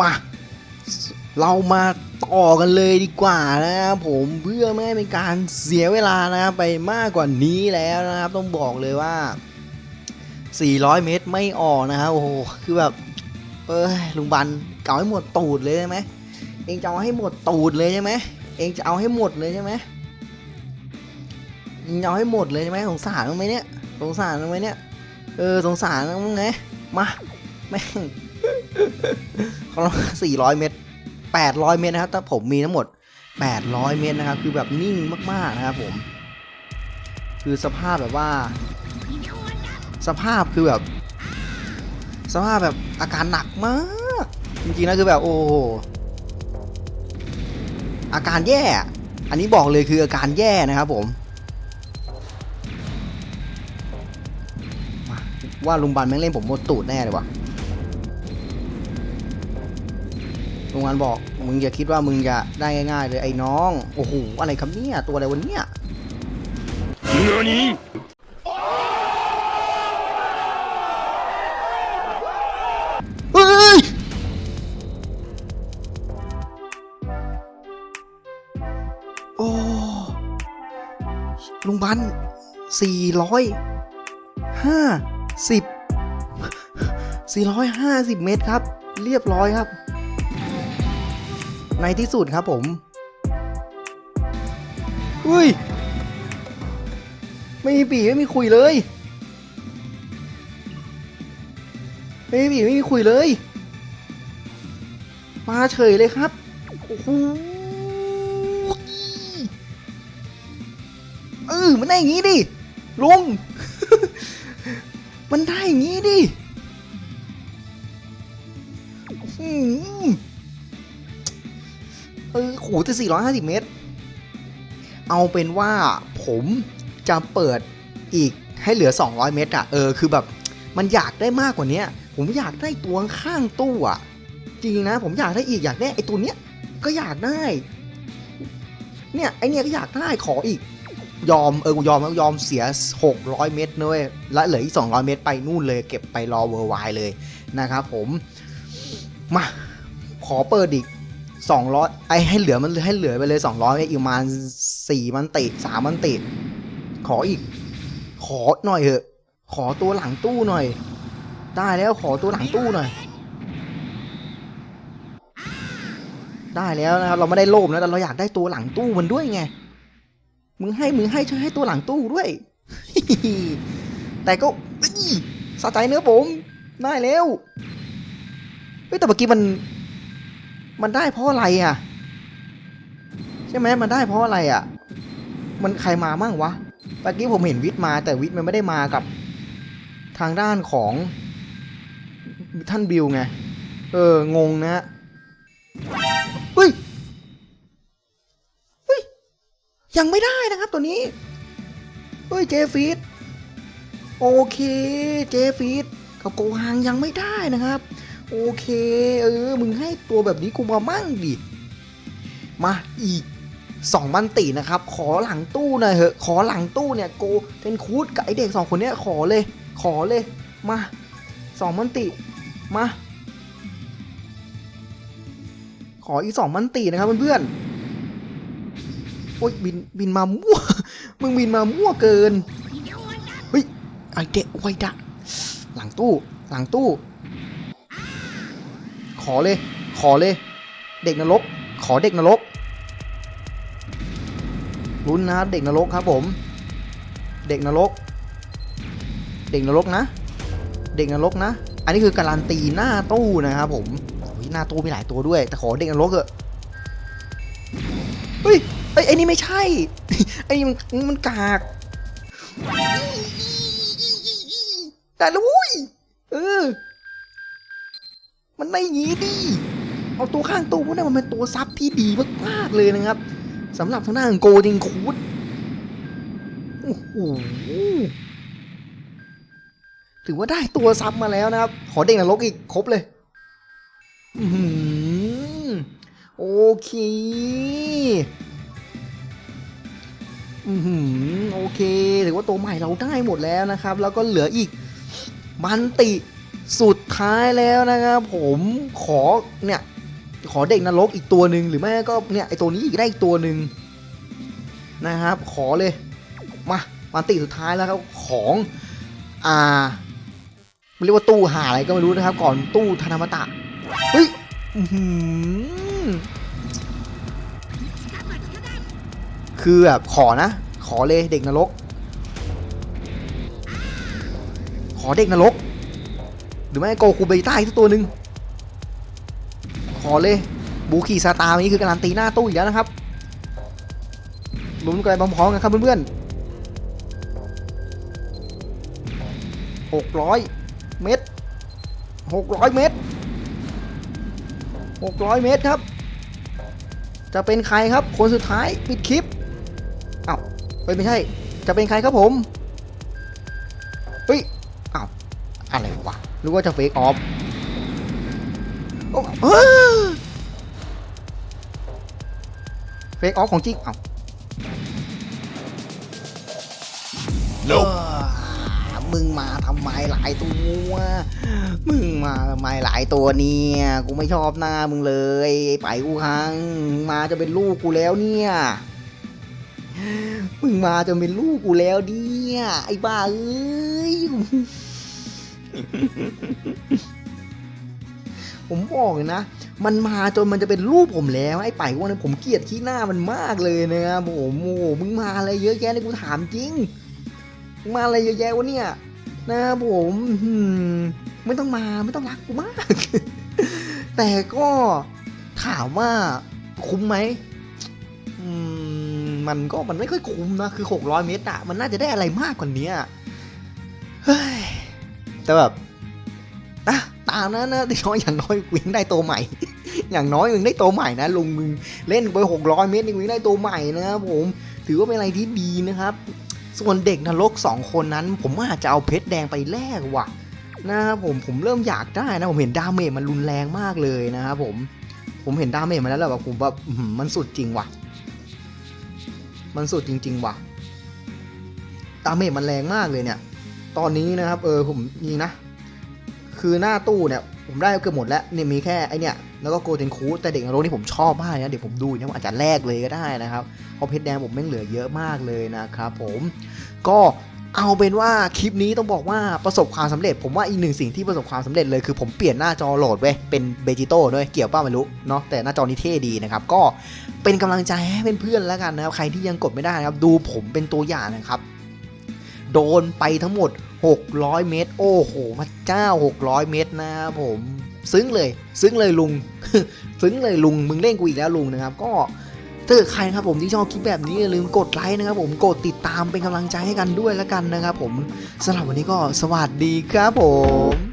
มา เรามาต่อกันเลยดีกว่านะครับผมเพื่อไม่ให้เป็นการเสียเวลานะครับไปมากกว่านี้แล้วนะครับ ต้องบอกเลยว่า 400 เมตรไม่ออกนะครับโอ้โหคือแบบเอ้ยลุงบันเก่าให้หมดตูดเลยใช่ไหมเองจะเอาให้หมดตูดเลยใช่ไหมเองจะเอาให้หมดเลยใช่ไหมเอาให้หมดเลยใช่ไหมสงสารมั้างไหมเนี่ยสงสารมั้างไหมเนี่ยเออสงสารมั้งไงมาแม่ง เขาสี่ร้อยเมตรแปดร้อยเมตรนะครับ ถ้าผมมีทั้งหมดแปดร้อยเมตรนะครับ คือแบบนิ่งมากๆนะครับผม คือสภาพแบบว่า สภาพคือแบบ สภาพแบบอาการหนักมาก จริงๆนะคือแบบโอ้โอาการแย่ อันนี้บอกเลยคืออาการแย่นะครับผมว่าลุงบันแม่งเล่นผมหมดตูดแน่เลยว่ะ ลุงบันบอกมึงอย่าคิดว่ามึงจะได้ง่ายๆเลยไอ้น้อง โอ้โหอะไรครับเนี่ย ตัวอะไรวะเนี่ย何เฮ้ยโอ้ลุงบันสี่ร้อยห้าสิบสี่ร้อยห้าสิบเมตรครับ เรียบร้อยครับ ในที่สุดครับผมอุ้ย ไม่มีปีไม่มีคุยเลย ไม่มีปีไม่มีคุยเลย มาเฉยเลยครับ โอ้โหเออมันได้อย่างงี้ดิ ลุง มันได้อย่างงี้ดิอืม เออโหแต่450 เมตร เอาเป็นว่าผมจะเปิดอีกให้เหลือ 200 เมตรอะเออคือแบบมันอยากได้มากกว่านี้ผมอยากได้ตัวข้างตู้อะจริงนะ ผมอยากได้อีกอยากได้ไอ้ตัวเนี้ยก็อยากได้ เนี่ยไอเนี้ยก็อยากได้ขออีก ยอมเออกูยอมยอมเสีย 600 เมตรนะเว้ยและเหลืออีก 200 เมตรไปนู่นเลย เก็บไปรอเวอร์ไวเลยนะครับผมมาขอเปิดอีก 200ไอให้เหลือมันให้เหลือไปเลย200อีกมาณ4มันติ3มันติ ขออีก ขอหน่อยเถอะ ขอตัวหลังตู้หน่อย ได้แล้วขอตัวหลังตู้หน่อย ได้แล้วนะครับเราไม่ได้โลภนะแต่เราอยากได้ตัวหลังตู้มันด้วยไงมึงให้มึงให้ช่วยให้ตัวหลังตู้ด้วย แต่ก็สะใจเนื้อผมได้แล้วเฮ้ยแต่เมื่อกี้มัน มันได้เพราะอะไรอะ ใช่ไหมมันได้เพราะอะไรอะ มันใครมามั่งวะเมื่อกี้ผมเห็นวิทย์มาแต่วิทย์มันไม่ได้มากับทางด้านของท่านบิวไง เออ งงนะฮะเฮ้ยเฮ้ย ยังไม่ได้นะครับตัวนี้ เฮ้ย เจฟีดโอเค เจฟีดกับโกฮังยังไม่ได้นะครับ โอเค เออ มึงให้ตัวแบบนี้กูมามั่งดิ มาอีกสองมันตินะครับ ขอหลังตู้หน่อยเหอะ ขอหลังตู้เนี่ยโกเทนคูดกับไอเด็กสองคนเนี้ยขอเลย ขอเลย มาสองมันติ มา ขออีกสองมันตินะครับเพื่อนๆโอ๊ยบินบินมามั่ว มึงบินมามั่วเกิน เฮ้ยไอเด็กไวดะหลังตู้ หลังตู้ ขอเลย ขอเลย เด็กนรก ขอเด็กนรกลุ้นนะครับเด็กนรกครับผม เด็กนรก เด็กนรกนะ เด็กนรกนะ อันนี้คือการันตีหน้าตู้นะครับผมหน้าตู้มีหลายตัวด้วย แต่ขอเด็กนรกเถอะเฮ้ยไอ้ยไอ้นี่ไม่ใช่ไอ้นี่มันมันกากแต่ลุยเออ มันไม่ยีดิเอาตัวข้างตู้พวกนี้มันเป็นตัวซับที่ดีมากๆเลยนะครับสำหรับทางด้านโกดิงคูดโอ้โหถือว่าได้ตัวซับมาแล้วนะครับ ขอเด็กนรกอีกครบเลยโอเคอือหือโอเค ถือว่าตัวใหม่เราได้หมดแล้วนะครับ แล้วก็เหลืออีกมันติ สุดท้ายแล้วนะครับผมขอเนี่ยขอเด็กนรกอีกตัวหนึ่งหรือไม่ก็เนี่ยไอตัวนี้อีกได้อีกตัวหนึ่งนะครับ ขอเลยมาวันติสุดท้ายแล้วครับของอ่ามันเรียกว่าตู้หาอะไรก็ไม่รู้นะครับ ก่อนตู้ธนามตะเฮ้ยอือหือคือแบบขอนะ ขอเลยเด็กนรก ขอเด็กนรก รือไม่โกคูเบต้าอีกตัวหนึ่งขอเลยบูคีซาตาวันนี้คือการันตีหน้าตู้อีกแล้วนะครับลุ้นกันไปพร้อมๆกันครับเพื่อนๆหกร้อยเมตรหกร้อยเมตรหกร้อยเมตรครับ จะเป็นใครครับคนสุดท้ายปิดคลิปอ้าวไม่ใช่ จะเป็นใครครับผม รือว่าจะเฟกออฟเฟกออฟของจริงอ้าว Nope เออมึงมาทำไมหลายตัว มึงมาทำไมหลายตัวเนี่ย กูไม่ชอบหน้ามึงเลยไอ้ไปกูคังมึงมาจะเป็นลูกกูแล้วเนี่ย มึงมาจะเป็นลูกกูแล้วเนี่ย ไอ้บ้าเอ้ย ผมบอกเลยนะ มันมาจนมันจะเป็นรูปผมแล้ว ไอ้ไปพวกนั้นผมเกลียดขี้หน้ามันมากเลยนะครับผมโอ้โหมึงมาอะไรเยอะแยะเลยกูถามจริง มาอะไรเยอะแยะวะเนี่ยนะครับผมมไม่ต้องมาไม่ต้องรักกูมาก แต่ก็ถามว่าคุ้มไหมมันก็มันไม่ค่อยคุ้มนะ คือ 600 เมตรอะมันน่าจะได้อะไรมากกว่านี้เฮ้ย แต่แบบอะตามนั้นนะที่น้อยอย่างน้อยกูยังได้ตัวใหม่ อย่างน้อยมึงได้ตัวใหม่นะลุงมึงเล่นไป600เมตรนี่กูยังได้ตัวใหม่นะครับผมถือว่าเป็นอะไรที่ดีนะครับ ส่วนเด็กนรกสองคนนั้น ผมอาจจะเอาเพชรแดงไปแลกว่ะนะครับผมผมเริ่มอยากได้นะผมเห็นดาเมจมันรุนแรงมากเลยนะครับผมผมเห็นดาเมจมันแล้วแบบผมแบบมันสุดจริงว่ะ มันสุดจริง ๆ ว่ะดาเมจมันแรงมากเลยเนี่ย ตอนนี้นะครับ เออผมนี่นะ คือหน้าตู้เนี่ย ผมได้เกือบหมดแล้วเนี่ยมีแค่ไอเนี่ยแล้วก็โกเทนคูแต่เด็กนรกนี่ผมชอบมากนะเดี๋ยวผมดูนะว่าอาจจะแลกเลยก็ได้นะครับเพราะเพชรแดงผมแม่งเหลือเยอะมากเลยนะครับผมก็เอาเป็นว่าคลิปนี้ต้องบอกว่าประสบความสำเร็จ ผมว่าอีกหนึ่งสิ่งที่ประสบความสำเร็จเลยคือผมเปลี่ยนหน้าจอโหลดเว้ยเป็นเบจิโต้ด้วยเกี่ยวป้าไม่รู้เนาะแต่หน้าจอนี้เท่ดีนะครับ ก็เป็นกำลังใจให้เพื่อนๆแล้วกันนะครับ ใครที่ยังกดไม่ได้นะครับ ดูผมเป็นตัวอย่างนะครับ โดนไปทั้งหมด 600 เมตร โอ้โหพระเจ้า 600 เมตรนะครับผมซึ้งเลย ซึ้งเลยลุง ซึ้งเลยลุง มึงเล่นกูอีกแล้วลุงนะครับ ก็ถ้าเกิดใครนะครับผมที่ชอบคลิปแบบนี้อย่าลืมกดไลค์นะครับผม กดติดตามเป็นกำลังใจให้กันด้วยแล้วกันนะครับผมสำหรับวันนี้ก็สวัสดีครับผม